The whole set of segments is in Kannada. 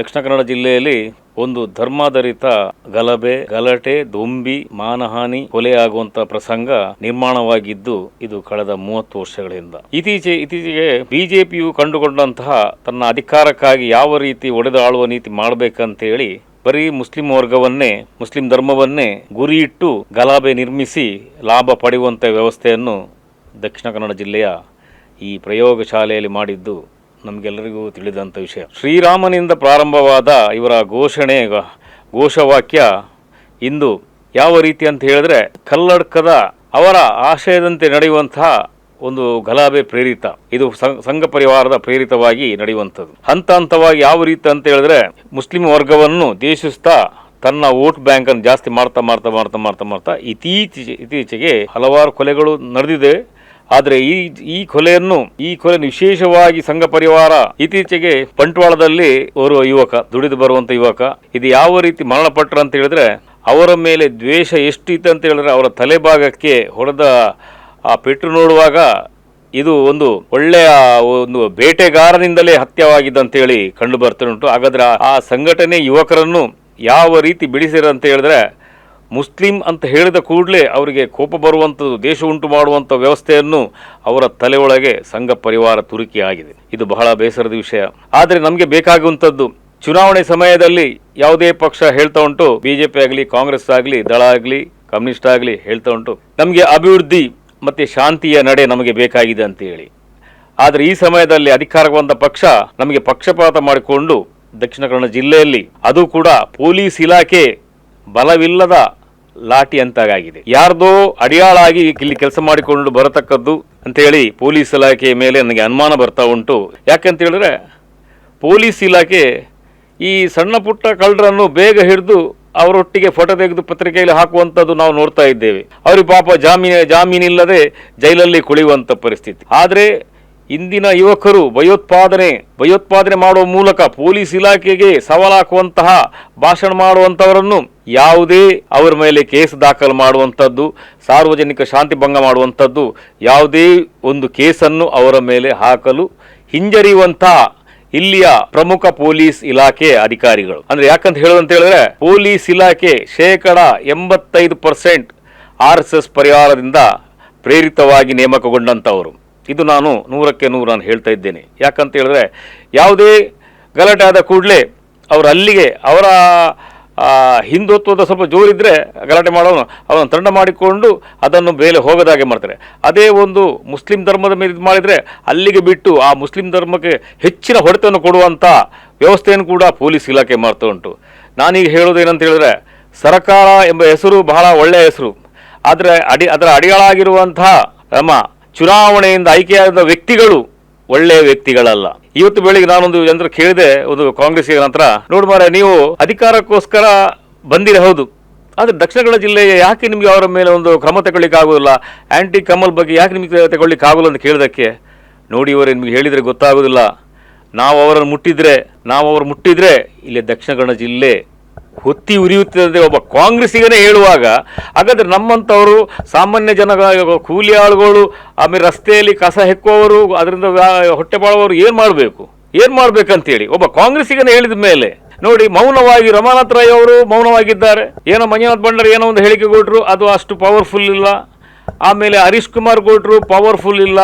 ದಕ್ಷಿಣ ಕನ್ನಡ ಜಿಲ್ಲೆಯಲ್ಲಿ ಒಂದು ಧರ್ಮಾಧಾರಿತ ಗಲಭೆ, ಗಲಾಟೆ, ದೊಂಬಿ, ಮಾನಹಾನಿ ಕೊಲೆಯಾಗುವಂತಹ ಪ್ರಸಂಗ ನಿರ್ಮಾಣವಾಗಿದ್ದು ಇದು ಕಳೆದ ಮೂವತ್ತು ವರ್ಷಗಳಿಂದ. ಇತ್ತೀಚೆ ಇತ್ತೀಚೆಗೆ ಬಿಜೆಪಿಯು ಕಂಡುಕೊಂಡಂತಹ ತನ್ನ ಅಧಿಕಾರಕ್ಕಾಗಿ ಯಾವ ರೀತಿ ಒಡೆದಾಳುವ ನೀತಿ ಮಾಡಬೇಕಂತೇಳಿ ಬರೀ ಮುಸ್ಲಿಂ ವರ್ಗವನ್ನೇ, ಮುಸ್ಲಿಂ ಧರ್ಮವನ್ನೇ ಗುರಿಯಿಟ್ಟು ಗಲಾಭೆ ನಿರ್ಮಿಸಿ ಲಾಭ ಪಡೆಯುವಂಥ ವ್ಯವಸ್ಥೆಯನ್ನು ದಕ್ಷಿಣ ಕನ್ನಡ ಜಿಲ್ಲೆಯ ಈ ಪ್ರಯೋಗಶಾಲೆಯಲ್ಲಿ ಮಾಡಿದ್ದು ನಮಗೆಲ್ಲರಿಗೂ ತಿಳಿದಂಥ ವಿಷಯ. ಶ್ರೀರಾಮನಿಂದ ಪ್ರಾರಂಭವಾದ ಇವರ ಘೋಷಣೆ, ಘೋಷವಾಕ್ಯ ಇಂದು ಯಾವ ರೀತಿ ಅಂತ ಹೇಳಿದ್ರೆ ಕಲ್ಲಡ್ಕದ ಅವರ ಆಶಯದಂತೆ ನಡೆಯುವಂತಹ ಒಂದು ಗಲಾಭೆ ಪ್ರೇರಿತ. ಇದು ಸಂಘ ಪರಿವಾರದ ಪ್ರೇರಿತವಾಗಿ ನಡೆಯುವಂಥದ್ದು. ಹಂತ ಹಂತವಾಗಿ ಯಾವ ರೀತಿ ಅಂತ ಹೇಳಿದ್ರೆ ಮುಸ್ಲಿಂ ವರ್ಗವನ್ನು ದೇಶಿಸ್ತಾ ತನ್ನ ವೋಟ್ ಬ್ಯಾಂಕ್ ಅನ್ನು ಜಾಸ್ತಿ ಮಾಡ್ತಾ ಮಾಡ್ತಾ ಮಾಡ್ತಾ ಮಾಡ್ತಾ ಮಾಡ್ತಾ ಇತ್ತೀಚೆಗೆ ಇತ್ತೀಚೆಗೆ ಹಲವಾರು ಕೊಲೆಗಳು ನಡೆದಿದೆ. ಆದರೆ ಈ ಈ ಕೊಲೆಯನ್ನು, ಈ ಕೊಲೆ ವಿಶೇಷವಾಗಿ ಸಂಘ ಪರಿವಾರ ಇತ್ತೀಚೆಗೆ ಬಂಟ್ವಾಳದಲ್ಲಿ ಓರ್ವ ಯುವಕ, ದುಡಿದು ಬರುವಂತ ಯುವಕ, ಇದು ಯಾವ ರೀತಿ ಮರಣಪಟ್ಟರು ಅಂತ ಹೇಳಿದ್ರೆ, ಅವರ ಮೇಲೆ ದ್ವೇಷ ಎಷ್ಟಿತ್ತು ಅಂತ ಹೇಳಿದ್ರೆ ಅವರ ತಲೆಭಾಗಕ್ಕೆ ಹೊಡೆದ ಆ ಪೆಟ್ಟು ನೋಡುವಾಗ ಇದು ಒಂದು ಒಳ್ಳೆಯ ಒಂದು ಬೇಟೆಗಾರನಿಂದಲೇ ಹತ್ಯವಾಗಿದ್ದಂತೇಳಿ ಕಂಡು ಬರ್ತಾ ಉಂಟು. ಹಾಗಾದ್ರೆ ಆ ಸಂಘಟನೆ ಯುವಕರನ್ನು ಯಾವ ರೀತಿ ಬಿಡಿಸಿರಂತ ಹೇಳಿದ್ರೆ ಮುಸ್ಲಿಂ ಅಂತ ಹೇಳಿದ ಕೂಡಲೇ ಅವರಿಗೆ ಕೋಪ ಬರುವಂಥದ್ದು ದೇಶ ಉಂಟು ಮಾಡುವಂಥ ವ್ಯವಸ್ಥೆಯನ್ನು ಅವರ ತಲೆಯೊಳಗೆ ಸಂಘ ಪರಿವಾರ ತುರುಕಿ ಆಗಿದೆ ಇದು ಬಹಳ ಬೇಸರದ ವಿಷಯ. ಆದರೆ ನಮಗೆ ಬೇಕಾಗುವಂಥದ್ದು ಚುನಾವಣೆ ಸಮಯದಲ್ಲಿ ಯಾವುದೇ ಪಕ್ಷ ಹೇಳ್ತಾ ಉಂಟು, ಬಿಜೆಪಿ ಆಗಲಿ, ಕಾಂಗ್ರೆಸ್ ಆಗಲಿ, ದಳ ಆಗಲಿ, ಕಮ್ಯುನಿಸ್ಟ್ ಆಗಲಿ ಹೇಳ್ತಾ ಉಂಟು. ನಮಗೆ ಅಭಿವೃದ್ಧಿ ಮತ್ತು ಶಾಂತಿಯ ನಡೆ ನಮಗೆ ಬೇಕಾಗಿದೆ ಅಂತ ಹೇಳಿ. ಆದರೆ ಈ ಸಮಯದಲ್ಲಿ ಅಧಿಕಾರಕ್ಕೆ ಬಂದ ಪಕ್ಷ ನಮಗೆ ಪಕ್ಷಪಾತ ಮಾಡಿಕೊಂಡು ದಕ್ಷಿಣ ಕನ್ನಡ ಜಿಲ್ಲೆಯಲ್ಲಿ, ಅದು ಕೂಡ ಪೊಲೀಸ್ ಇಲಾಖೆ ಬಲವಿಲ್ಲದ ಲಾಠಿ ಅಂತಾಗಿದೆ ಯಾರ್ದೋ ಅಡಿಯಾಳಾಗಿ ಇಲ್ಲಿ ಕೆಲಸ ಮಾಡಿಕೊಂಡು ಬರತಕ್ಕದ್ದು ಅಂತೇಳಿ ಪೊಲೀಸ್ ಇಲಾಖೆಯ ಮೇಲೆ ನನಗೆ ಅನುಮಾನ ಬರ್ತಾ ಉಂಟು. ಯಾಕಂತ ಹೇಳಿದ್ರೆ ಪೊಲೀಸ್ ಇಲಾಖೆ ಈ ಸಣ್ಣ ಪುಟ್ಟ ಕಳ್ಳರನ್ನು ಬೇಗ ಹಿಡಿದು ಅವರೊಟ್ಟಿಗೆ ಫೋಟೋ ತೆಗೆದು ಪತ್ರಿಕೆಯಲ್ಲಿ ಹಾಕುವಂಥದ್ದು ನಾವು ನೋಡ್ತಾ ಇದ್ದೇವೆ. ಅವ್ರಿಗೆ ಪಾಪ ಜಾಮೀನು ಜಾಮೀನಿಲ್ಲದೆ ಜೈಲಲ್ಲಿ ಕುಳಿಯುವಂಥ ಪರಿಸ್ಥಿತಿ. ಆದರೆ ಇಂದಿನ ಯುವಕರು ಭಯೋತ್ಪಾದನೆ ಭಯೋತ್ಪಾದನೆ ಮಾಡುವ ಮೂಲಕ ಪೊಲೀಸ್ ಇಲಾಖೆಗೆ ಸವಾಲಾಕುವಂತಹ ಭಾಷಣ ಮಾಡುವಂಥವರನ್ನು ಯಾವುದೇ ಅವರ ಮೇಲೆ ಕೇಸ್ ದಾಖಲು ಮಾಡುವಂಥದ್ದು, ಸಾರ್ವಜನಿಕ ಶಾಂತಿ ಭಂಗ ಮಾಡುವಂಥದ್ದು, ಯಾವುದೇ ಒಂದು ಕೇಸನ್ನು ಅವರ ಮೇಲೆ ಹಾಕಲು ಹಿಂಜರಿಯುವಂಥ ಇಲ್ಲಿಯ ಪ್ರಮುಖ ಪೊಲೀಸ್ ಇಲಾಖೆ ಅಧಿಕಾರಿಗಳು. ಅಂದ್ರೆ ಯಾಕಂತ ಹೇಳೋದಂತ ಹೇಳಿದ್ರೆ, ಪೊಲೀಸ್ ಇಲಾಖೆ ಶೇಕಡ ಎಂಬತ್ತೈದು ಪರ್ಸೆಂಟ್ ಆರ್ ಎಸ್ ಎಸ್ ಪರಿವಾರದಿಂದ ಪ್ರೇರಿತವಾಗಿ ನೇಮಕಗೊಂಡಂಥವರು. ಇದು ನಾನು ನೂರಕ್ಕೆ ನೂರು ನಾನು ಹೇಳ್ತಾ ಇದ್ದೇನೆ. ಯಾಕಂತ ಹೇಳಿದ್ರೆ, ಯಾವುದೇ ಗಲಾಟೆ ಆದ ಕೂಡಲೇ ಅವರು ಅಲ್ಲಿಗೆ ಅವರ ಹಿಂದುತ್ವದ ಸ್ವಲ್ಪ ಜೋರಿದ್ದರೆ ಗಲಾಟೆ ಮಾಡೋನು, ಅವನ ತಂಡ ಮಾಡಿಕೊಂಡು ಅದನ್ನು ಬೇಲೆ ಹೋಗದಾಗೆ ಮಾಡ್ತಾರೆ. ಅದೇ ಒಂದು ಮುಸ್ಲಿಂ ಧರ್ಮದ ಮೇಲೆ ಇದು ಮಾಡಿದರೆ ಅಲ್ಲಿಗೆ ಬಿಟ್ಟು ಆ ಮುಸ್ಲಿಂ ಧರ್ಮಕ್ಕೆ ಹೆಚ್ಚಿನ ಹೊಡೆತವನ್ನು ಕೊಡುವಂಥ ವ್ಯವಸ್ಥೆಯನ್ನು ಕೂಡ ಪೊಲೀಸ್ ಇಲಾಖೆ ಮಾಡ್ತಾ ಉಂಟು. ನಾನೀಗ ಹೇಳೋದೇನಂತ ಹೇಳಿದ್ರೆ, ಸರ್ಕಾರ ಎಂಬ ಹೆಸರು ಬಹಳ ಒಳ್ಳೆಯ ಹೆಸರು. ಆದರೆ ಅಡಿ, ಅದರ ಅಡಿಗಳಾಗಿರುವಂತಹ ನಮ್ಮ ಚುನಾವಣೆಯಿಂದ ಆಯ್ಕೆಯಾದ ವ್ಯಕ್ತಿಗಳು ಒಳ್ಳೆಯ ವ್ಯಕ್ತಿಗಳಲ್ಲ. ಇವತ್ತು ಬೆಳಿಗ್ಗೆ ನಾನೊಂದು ಜನರು ಕೇಳಿದೆ, ಒಂದು ಕಾಂಗ್ರೆಸ್ಗೆ ನಂತರ, ನೋಡಿ ಮಾರೆ ನೀವು ಅಧಿಕಾರಕ್ಕೋಸ್ಕರ ಬಂದಿರಿ ಹೌದು, ಆದರೆ ದಕ್ಷಿಣ ಕನ್ನಡ ಜಿಲ್ಲೆಯ ಯಾಕೆ ನಿಮಗೆ ಅವರ ಮೇಲೆ ಒಂದು ಕ್ರಮ ತಗೊಳ್ಳಿಕ್ಕೆ ಆಗೋದಿಲ್ಲ ಆಂಟಿ ಕಮಲ್ ಬಗ್ಗೆ ಯಾಕೆ ನಿಮಗೆ ತಗೊಳ್ಳಿಕ್ಕೆ ಆಗೋಲ್ಲ ಅಂತ ಕೇಳಿದಕ್ಕೆ, ನೋಡಿ ಇವರೇ, ನಿಮಗೆ ಹೇಳಿದರೆ ಗೊತ್ತಾಗೋದಿಲ್ಲ, ನಾವು ಅವರನ್ನು ಮುಟ್ಟಿದ್ರೆ, ನಾವು ಅವರು ಮುಟ್ಟಿದ್ರೆ, ಇಲ್ಲಿ ದಕ್ಷಿಣ ಕನ್ನಡ ಜಿಲ್ಲೆ ಹೊತ್ತಿ ಉರಿಯುತ್ತಿದ್ದಂತೆ ಒಬ್ಬ ಕಾಂಗ್ರೆಸ್ಸಿಗನೇ ಹೇಳುವಾಗ, ಹಾಗಾದ್ರೆ ನಮ್ಮಂಥವರು ಸಾಮಾನ್ಯ ಜನ ಕೂಲಿ ಆಳುಗಳು, ಆಮೇಲೆ ರಸ್ತೆಯಲ್ಲಿ ಕಸ ಹೆಕ್ಕುವವರು, ಅದರಿಂದ ಹೊಟ್ಟೆ ಬಾಳುವವರು ಏನು ಮಾಡಬೇಕು? ಏನು ಮಾಡಬೇಕಂತೇಳಿ ಒಬ್ಬ ಕಾಂಗ್ರೆಸ್ಸಿಗನೇ ಹೇಳಿದ ಮೇಲೆ, ನೋಡಿ, ಮೌನವಾಗಿ ರಮಾನಾಥ್ ರಾಯ್ ಅವರು ಮೌನವಾಗಿದ್ದಾರೆ. ಏನೋ ಮಂಜುನಾಥ್ ಭಂಡಾರಿ ಏನೋ ಒಂದು ಹೇಳಿಕೆ ಕೊಟ್ಟರು ಅದು ಅಷ್ಟು ಪವರ್ಫುಲ್ ಇಲ್ಲ. ಆಮೇಲೆ ಹರೀಶ್ ಕುಮಾರ್ ಕೊಟ್ಟರು ಪವರ್ಫುಲ್ ಇಲ್ಲ.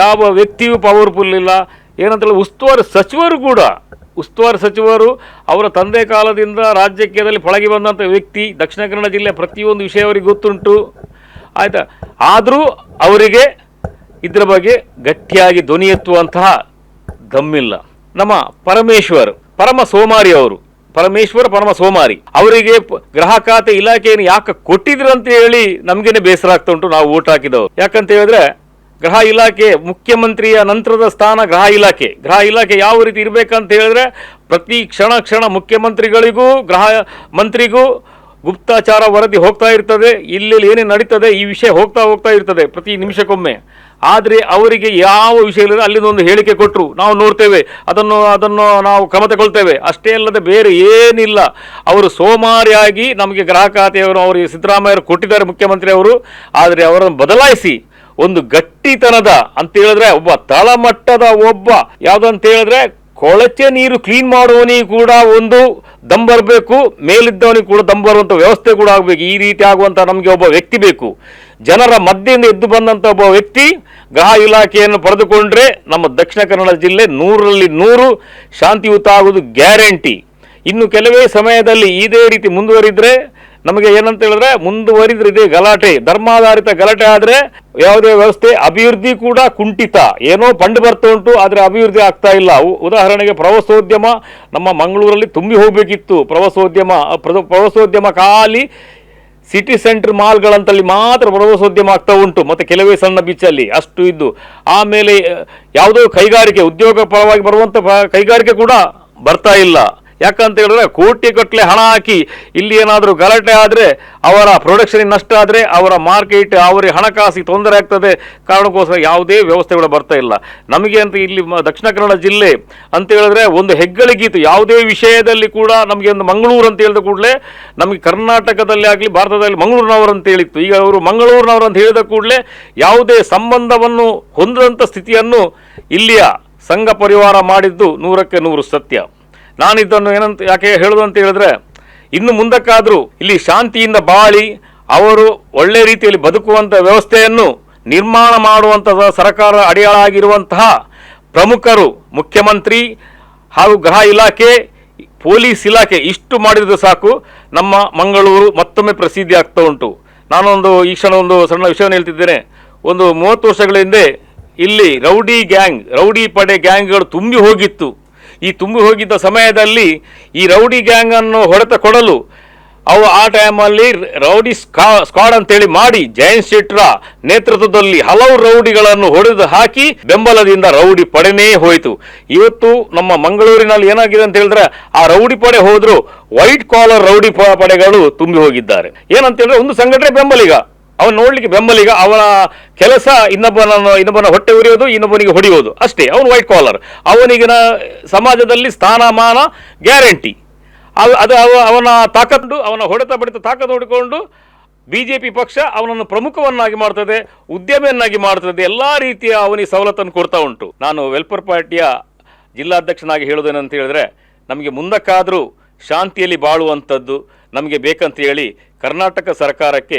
ಯಾವ ವ್ಯಕ್ತಿಯೂ ಪವರ್ಫುಲ್ ಇಲ್ಲ. ಏನಂತೇಳಿ ಉಸ್ತುವಾರಿ ಸಚಿವರು ಕೂಡ ಉಸ್ತುವಾರಿ ಸಚಿವರು ಅವರ ತಂದೆ ಕಾಲದಿಂದ ರಾಜಕೀಯದಲ್ಲಿ ಪಳಗಿ ಬಂದಂಥ ವ್ಯಕ್ತಿ, ದಕ್ಷಿಣ ಕನ್ನಡ ಜಿಲ್ಲೆ ಪ್ರತಿಯೊಂದು ವಿಷಯ ಅವರಿಗೆ ಗೊತ್ತುಂಟು. ಆಯಿತಾ? ಆದರೂ ಅವರಿಗೆ ಇದರ ಬಗ್ಗೆ ಗಟ್ಟಿಯಾಗಿ ಧ್ವನಿ ಎತ್ತುವಂತಹ ದಮ್ಮಿಲ್ಲ. ನಮ್ಮ ಪರಮೇಶ್ವರ್, ಪರಮ ಸೋಮಾರಿ ಅವರು, ಪರಮೇಶ್ವರ, ಪರಮ ಸೋಮಾರಿ, ಅವರಿಗೆ ಗೃಹ ಖಾತೆ ಇಲಾಖೆಯನ್ನು ಯಾಕೆ ಅಂತ ಹೇಳಿ ನಮಗೇನೆ ಬೇಸರ ಆಗ್ತಾ ಉಂಟು, ನಾವು ಓಟ್ ಹಾಕಿದವರು. ಯಾಕಂತ ಹೇಳಿದ್ರೆ ಗೃಹ ಇಲಾಖೆ ಮುಖ್ಯಮಂತ್ರಿಯ ನಂತರದ ಸ್ಥಾನ ಗೃಹ ಇಲಾಖೆ. ಗೃಹ ಇಲಾಖೆ ಯಾವ ರೀತಿ ಇರಬೇಕಂತ ಹೇಳಿದ್ರೆ ಪ್ರತಿ ಕ್ಷಣ ಕ್ಷಣ ಮುಖ್ಯಮಂತ್ರಿಗಳಿಗೂ, ಗೃಹ ಮಂತ್ರಿಗೂ ಗುಪ್ತಾಚಾರ ವರದಿ ಹೋಗ್ತಾ ಇರ್ತದೆ. ಇಲ್ಲಿ ಏನೇನು ನಡೀತದೆ ಈ ವಿಷಯ ಹೋಗ್ತಾ ಹೋಗ್ತಾ ಇರ್ತದೆ ಪ್ರತಿ ನಿಮಿಷಕ್ಕೊಮ್ಮೆ. ಆದರೆ ಅವರಿಗೆ ಯಾವ ವಿಷಯ ಇಲ್ಲದೆ ಅಲ್ಲಿಂದ ಒಂದು ಹೇಳಿಕೆ ಕೊಟ್ಟರು ನಾವು ನೋಡ್ತೇವೆ. ಅದನ್ನು ಅದನ್ನು ನಾವು ಕ್ರಮ ತಗೊಳ್ತೇವೆ. ಅಷ್ಟೇ ಅಲ್ಲದೆ ಬೇರೆ ಏನಿಲ್ಲ. ಅವರು ಸೋಮಾರಿಯಾಗಿ ನಮಗೆ ಗ್ರಾಹಕ ಖಾತೆಯವರು, ಅವರಿಗೆ ಸಿದ್ದರಾಮಯ್ಯರು ಕೊಟ್ಟಿದ್ದಾರೆ ಮುಖ್ಯಮಂತ್ರಿ ಅವರು ಆದರೆ ಅವರನ್ನು ಬದಲಾಯಿಸಿ ಒಂದು ಗಟ್ಟಿತನದ ಅಂತ ಹೇಳಿದ್ರೆ ಒಬ್ಬ ತಳಮಟ್ಟದ ಒಬ್ಬ. ಯಾವ್ದಂತ ಹೇಳಿದ್ರೆ ಕೊಳಚೆ ನೀರು ಕ್ಲೀನ್ ಮಾಡುವವನಿಗೆ ಕೂಡ ಒಂದು ದಮ್ ಮೇಲಿದ್ದವನಿಗೆ ಕೂಡ ದಮ್ ವ್ಯವಸ್ಥೆ ಕೂಡ ಆಗಬೇಕು. ಈ ರೀತಿ ಆಗುವಂಥ ನಮಗೆ ಒಬ್ಬ ವ್ಯಕ್ತಿ ಬೇಕು. ಜನರ ಮಧ್ಯೆಯಿಂದ ಎದ್ದು ಬಂದಂಥ ಒಬ್ಬ ವ್ಯಕ್ತಿ ಗೃಹ ಇಲಾಖೆಯನ್ನು ಪಡೆದುಕೊಂಡ್ರೆ ನಮ್ಮ ದಕ್ಷಿಣ ಕನ್ನಡ ಜಿಲ್ಲೆ ನೂರರಲ್ಲಿ ನೂರು ಶಾಂತಿಯುತ ಆಗುವುದು ಗ್ಯಾರಂಟಿ. ಇನ್ನು ಕೆಲವೇ ಸಮಯದಲ್ಲಿ ಇದೇ ರೀತಿ ಮುಂದುವರಿದ್ರೆ ನಮಗೆ ಏನಂತ ಹೇಳಿದ್ರೆ ಮುಂದುವರಿದ್ರೆ ಇದೆ ಗಲಾಟೆ, ಧರ್ಮಾಧಾರಿತ ಗಲಾಟೆ ಆದರೆ ಯಾವುದೇ ವ್ಯವಸ್ಥೆ ಅಭಿವೃದ್ಧಿ ಕೂಡ ಕುಂಠಿತ. ಏನೋ ಫಂಡ್ ಬರ್ತಾ ಉಂಟು, ಆದರೆ ಅಭಿವೃದ್ಧಿ ಆಗ್ತಾ ಇಲ್ಲ. ಉದಾಹರಣೆಗೆ ಪ್ರವಾಸೋದ್ಯಮ ನಮ್ಮ ಮಂಗಳೂರಲ್ಲಿ ತುಂಬಿ ಹೋಗಬೇಕಿತ್ತು. ಪ್ರವಾಸೋದ್ಯಮ ಪ್ರವಾಸೋದ್ಯಮ ಖಾಲಿ ಸಿಟಿ ಸೆಂಟರ್ ಮಾಲ್ಗಳಂತಲ್ಲಿ ಮಾತ್ರ ಪ್ರವಾಸೋದ್ಯಮ ಆಗ್ತಾ ಉಂಟು, ಮತ್ತೆ ಕೆಲವೇ ಸಣ್ಣ ಬೀಚಲ್ಲಿ ಅಷ್ಟು ಇದ್ದು. ಆಮೇಲೆ, ಯಾವುದೋ ಕೈಗಾರಿಕೆ, ಉದ್ಯೋಗ ಪರವಾಗಿ ಬರುವಂಥ ಕೈಗಾರಿಕೆ ಕೂಡ ಬರ್ತಾ ಇಲ್ಲ. ಯಾಕಂತ ಹೇಳಿದ್ರೆ ಕೋಟಿ ಗಟ್ಟಲೆ ಹಣ ಹಾಕಿ ಇಲ್ಲಿ ಏನಾದರೂ ಗಲಾಟೆ ಆದರೆ ಅವರ ಪ್ರೊಡಕ್ಷನ್ ನಷ್ಟ ಆದರೆ ಅವರ ಮಾರ್ಕೆಟ್ ಅವರ ಹಣಕಾಸಿಗೆ ತೊಂದರೆ ಆಗ್ತದೆ. ಕಾರಣಕ್ಕೋಸ್ಕರ ಯಾವುದೇ ವ್ಯವಸ್ಥೆಗಳು ಬರ್ತಾ ಇಲ್ಲ. ನಮಗೆ ಅಂತ ಇಲ್ಲಿ ದಕ್ಷಿಣ ಕನ್ನಡ ಜಿಲ್ಲೆ ಅಂತ ಹೇಳಿದ್ರೆ ಒಂದು ಹೆಗ್ಗಳಿಗೀತು ಯಾವುದೇ ವಿಷಯದಲ್ಲಿ ಕೂಡ ನಮಗೆ ಒಂದು ಮಂಗಳೂರು ಅಂತ ಹೇಳಿದ ಕೂಡಲೇ ನಮಗೆ ಕರ್ನಾಟಕದಲ್ಲಿ ಆಗಲಿ, ಭಾರತದಲ್ಲಿ ಮಂಗಳೂರಿನವರು ಅಂತ ಹೇಳಿತ್ತು. ಈಗ ಅವರು ಮಂಗಳೂರಿನವರು ಅಂತ ಹೇಳಿದ ಕೂಡಲೇ ಯಾವುದೇ ಸಂಬಂಧವನ್ನು ಹೊಂದದಂಥ ಸ್ಥಿತಿಯನ್ನು ಇಲ್ಲಿಯ ಸಂಘ ಪರಿವಾರ ಮಾಡಿದ್ದು ನೂರಕ್ಕೆ ನೂರು ಸತ್ಯ. ನಾನಿದ್ದನ್ನು ಏನಂತ, ಯಾಕೆ ಹೇಳೋದು ಅಂತ ಹೇಳಿದ್ರೆ, ಇನ್ನು ಮುಂದಕ್ಕಾದರೂ ಇಲ್ಲಿ ಶಾಂತಿಯಿಂದ ಬಾಳಿ, ಅವರು ಒಳ್ಳೆ ರೀತಿಯಲ್ಲಿ ಬದುಕುವಂಥ ವ್ಯವಸ್ಥೆಯನ್ನು ನಿರ್ಮಾಣ ಮಾಡುವಂತಹ ಸರ್ಕಾರ ಅಡಿಯಾಳಾಗಿರುವಂತಹ ಪ್ರಮುಖರು, ಮುಖ್ಯಮಂತ್ರಿ ಹಾಗೂ ಗೃಹ ಇಲಾಖೆ, ಪೊಲೀಸ್ ಇಲಾಖೆ, ಇಷ್ಟು ಮಾಡಿದರೆ ಸಾಕು, ನಮ್ಮ ಮಂಗಳೂರು ಮತ್ತೊಮ್ಮೆ ಪ್ರಸಿದ್ಧಿ ಆಗ್ತಾ ಉಂಟು. ನಾನೊಂದು ಈ ಕ್ಷಣ ಒಂದು ಸಣ್ಣ ವಿಷಯವನ್ನು ಹೇಳ್ತಿದ್ದೇನೆ. ಒಂದು ಮೂವತ್ತು ವರ್ಷಗಳ ಹಿಂದೆ ಇಲ್ಲಿ ರೌಡಿ ಗ್ಯಾಂಗ್, ರೌಡಿ ಪಡೆ ಗ್ಯಾಂಗ್ಗಳು ತುಂಬಿ ಹೋಗಿತ್ತು. ಈ ತುಂಬಿ ಹೋಗಿದ್ದ ಸಮಯದಲ್ಲಿ ಈ ರೌಡಿ ಗ್ಯಾಂಗನ್ನು ಹೊಡೆತ ಕೊಡಲು ಅವು ಆ ಟೈಮಲ್ಲಿ ರೌಡಿ ಸ್ಕಾ, ಸ್ಕ್ವಾಡ್ ಅಂತೇಳಿ ಮಾಡಿ ಜಯಂತ್ ಶೆಟ್ರ ನೇತೃತ್ವದಲ್ಲಿ ಹಲವು ರೌಡಿಗಳನ್ನು ಹೊಡೆದು ಹಾಕಿ ಬೆಂಬಲದಿಂದ ರೌಡಿ ಪಡೆನೇ ಹೋಯಿತು. ಇವತ್ತು ನಮ್ಮ ಮಂಗಳೂರಿನಲ್ಲಿ ಏನಾಗಿದೆ ಅಂತ ಹೇಳಿದ್ರೆ ಆ ರೌಡಿ ಪಡೆ ಹೋದ್ರು ವೈಟ್ ಕಾಲರ್ ರೌಡಿ ಪಡೆಗಳು ತುಂಬಿ ಹೋಗಿದ್ದಾರೆ. ಏನಂತ ಹೇಳಿದ್ರೆ ಒಂದು ಸಂಘಟನೆ ಬೆಂಬಲಿಗ ಅವನು ನೋಡ್ಲಿಕ್ಕೆ ಬೆಂಬಲಿಗ ಅವನ ಕೆಲಸ ಇನ್ನೊಬ್ಬನನ್ನು, ಇನ್ನೊಬ್ಬನ ಹೊಟ್ಟೆ ಉರಿಯೋದು, ಇನ್ನೊಬ್ಬನಿಗೆ ಹೊಡೆಯೋದು. ಅಷ್ಟೇ, ಅವನು ವೈಟ್ ಕಾಲರ್ ಅವನಿಗಿನ ಸಮಾಜದಲ್ಲಿ ಸ್ಥಾನಮಾನ ಗ್ಯಾರಂಟಿ ಅದು ಅವ, ಅವನ ತಾಕತ್ತು, ಅವನ ಹೊಡೆತ ಬಡಿತ ತಾಕತ್ತು ನೋಡಿಕೊಂಡು ಬಿ ಜೆ ಪಿ ಪಕ್ಷ ಅವನನ್ನು ಪ್ರಮುಖವನ್ನಾಗಿ ಮಾಡ್ತದೆ, ಉದ್ಯಮಿಯನ್ನಾಗಿ ಮಾಡ್ತದೆ, ಎಲ್ಲ ರೀತಿಯ ಅವನಿಗೆ ಸವಲತ್ತನ್ನು ಕೊಡ್ತಾ ಉಂಟು. ನಾನು ವೆಲ್ಫೇರ್ ಪಾರ್ಟಿಯ ಜಿಲ್ಲಾಧ್ಯಕ್ಷನಾಗಿ ಹೇಳೋದೇನಂತ ಹೇಳಿದ್ರೆ, ನಮಗೆ ಮುಂದಕ್ಕಾದರೂ ಶಾಂತಿಯಲ್ಲಿ ಬಾಳುವಂಥದ್ದು ನಮಗೆ ಬೇಕಂತ ಹೇಳಿ ಕರ್ನಾಟಕ ಸರ್ಕಾರಕ್ಕೆ